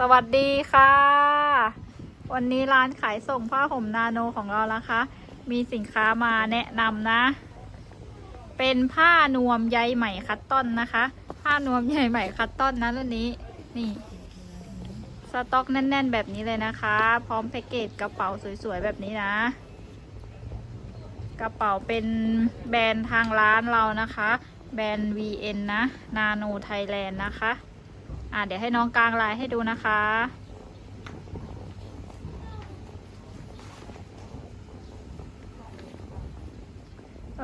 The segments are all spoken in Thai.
สวัสดีค่ะ วันนี้ร้านขายส่งผ้าห่มนาโนของเรานะคะ มีสินค้ามาแนะนำนะ เป็นผ้านวมใยไหมคัตตอนนะคะ ผ้านวมใยไหมคัตตอนนะรุ่นนี้ นี่ สต็อกแน่น ๆ แบบนี้เลยนะคะ พร้อมแพ็กเกจกระเป๋าสวย ๆ แบบนี้นะ กระเป๋าเป็นแบรนด์ทางร้านเรานะคะ แบรนด์ VN นะ นาโนไทยแลนด์นะคะ อะเดี๋ยวให้น้องกลางลายให้ดูนะคะ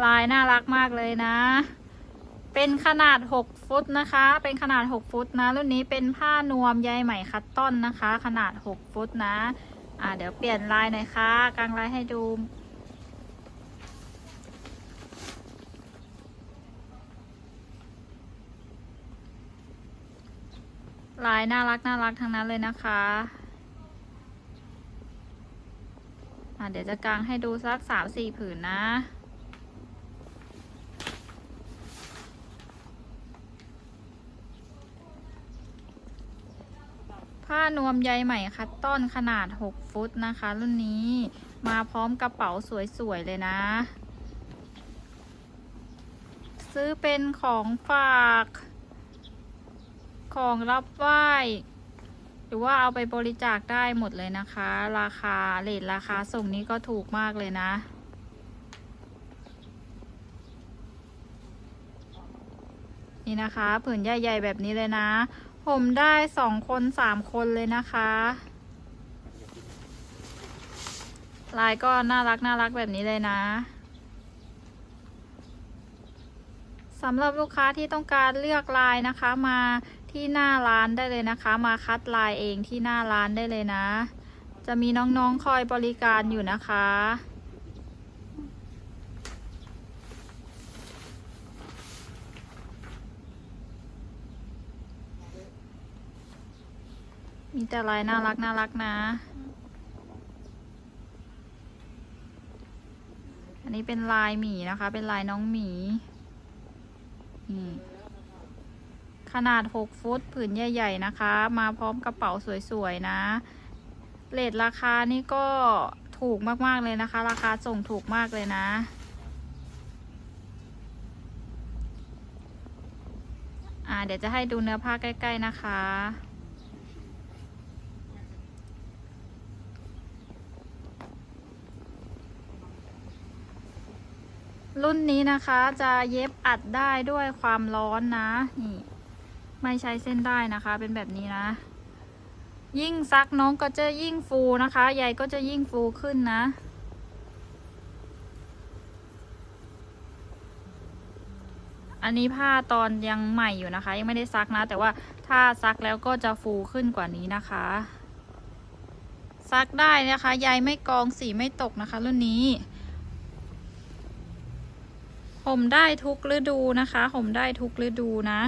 ลายน่ารักมากเลยนะ เป็นขนาด 6 ฟุตนะคะ เป็นขนาด 6 ฟุตนะ รุ่นนี้เป็นผ้านวมใยไหมคัตตอนนะคะ ขนาด 6 ฟุตนะ อะเดี๋ยวเปลี่ยนลายหน่อยค่ะกลางลายให้ดู ลายน่ารักน่ารักทั้งนั้นเลยนะคะะเดี๋ยวจะกางให้ดูสักสามสี่ผืนนะ ผ้านวมใยไหม่คัตตอนขนาด 6 ฟุตนะคะ รุ่นนี้มาพร้อมกระเป๋าสวย ๆ เลยนะ ซื้อเป็นของฝาก องรับไหว้หรือว่าเอาไปบริจาคได้หมดเลยนะคะ ราคาเลทราคาส่งนี้ก็ถูกมากเลยนะ นี่นะคะผืนใหญ่ๆแบบนี้เลยนะผมได้สองคนสามคนเลยนะคะ ลายก็น่ารักน่ารักแบบนี้เลยนะสำหรับลูกค้าที่ต้องการเลือกลายนะคะมา ที่หน้าร้านได้เลยนะคะ มาคัดลายเองที่หน้าร้านได้เลยนะ จะมีน้องๆคอยบริการอยู่นะคะ มีแต่ลายน่ารักน่ารักนะอันนี้เป็นลายหมีนะคะ เป็นลายน้องหมี นี่ ขนาด 6 ฟุตผืนใหญ่ ๆ นะคะ มาพร้อมกระเป๋าสวย ๆ นะ เลทราคานี่ก็ถูกมาก ๆ เลยนะคะ ราคาส่งถูกมากเลยนะอ่าเดี๋ยวจะให้ดูเนื้อผ้าใกล้ ๆ นะคะ รุ่นนี้นะคะจะเย็บอัดได้ด้วยความร้อนนะ นี่ ไม่ใช้เส้นได้นะคะ เป็นแบบนี้นะ ยิ่งซักน้องก็จะยิ่งฟูนะคะใยก็จะยิ่งฟูขึ้นนะอันนี้ผ้าตอนยังใหม่อยู่นะคะ ยังไม่ได้ซักนะ แต่ว่าถ้าซักแล้วก็จะฟูขึ้นกว่านี้นะคะ ซักได้นะคะใยไม่กองสีไม่ตกนะคะ รุ่นนี้ห่มได้ทุกฤดูนะคะห่มได้ทุกฤดูนะ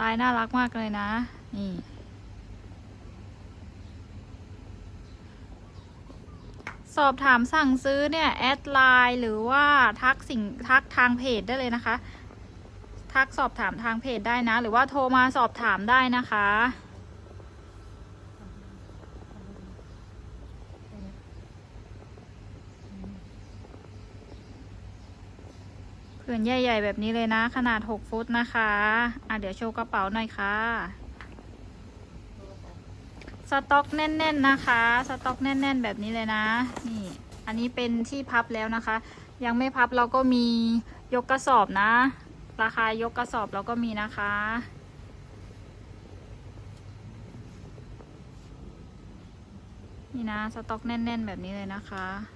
ลายน่ารักมากเลยนะ นี่ สอบถามสั่งซื้อเนี่ย แอดไลน์หรือว่าทักสิ่งทักทางเพจได้เลยนะคะ ทักสอบถามทางเพจได้นะ หรือว่าโทรมาสอบถามได้นะคะ ผืนใหญ่ๆแบบนี้เลยนะ ขนาด 6 ฟุตนะคะอะเดี๋ยวโชว์กระเป๋าหน่อยค่ะ สต็อกแน่นๆนะคะ สต็อกแน่น ๆ แบบนี้เลยนะ นี่ อันนี้เป็นที่พับแล้วนะคะ ยังไม่พับเราก็มียกกระสอบนะ ราคายกกระสอบเราก็มีนะคะนี่นะ สต็อกแน่น ๆ แบบนี้เลยนะคะ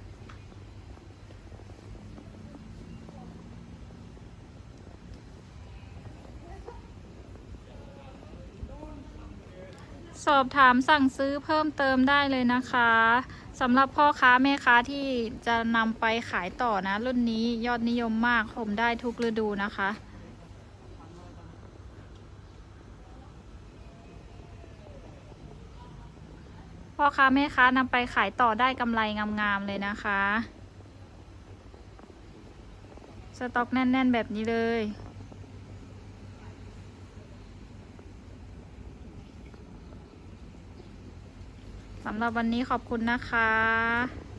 สอบถามสั่งซื้อเพิ่มเติมได้เลยนะคะสำหรับพ่อค้าแม่ค้าที่จะนำไปขายต่อนะ รุ่นนี้ยอดนิยมมากห่มได้ทุกฤดูนะคะพ่อค้าแม่ค้านำไปขายต่อได้กำไรงามๆเลยนะคะ สต็อกแน่น ๆ แบบนี้เลยำหรับวันนี้ขอบคุณนะคะ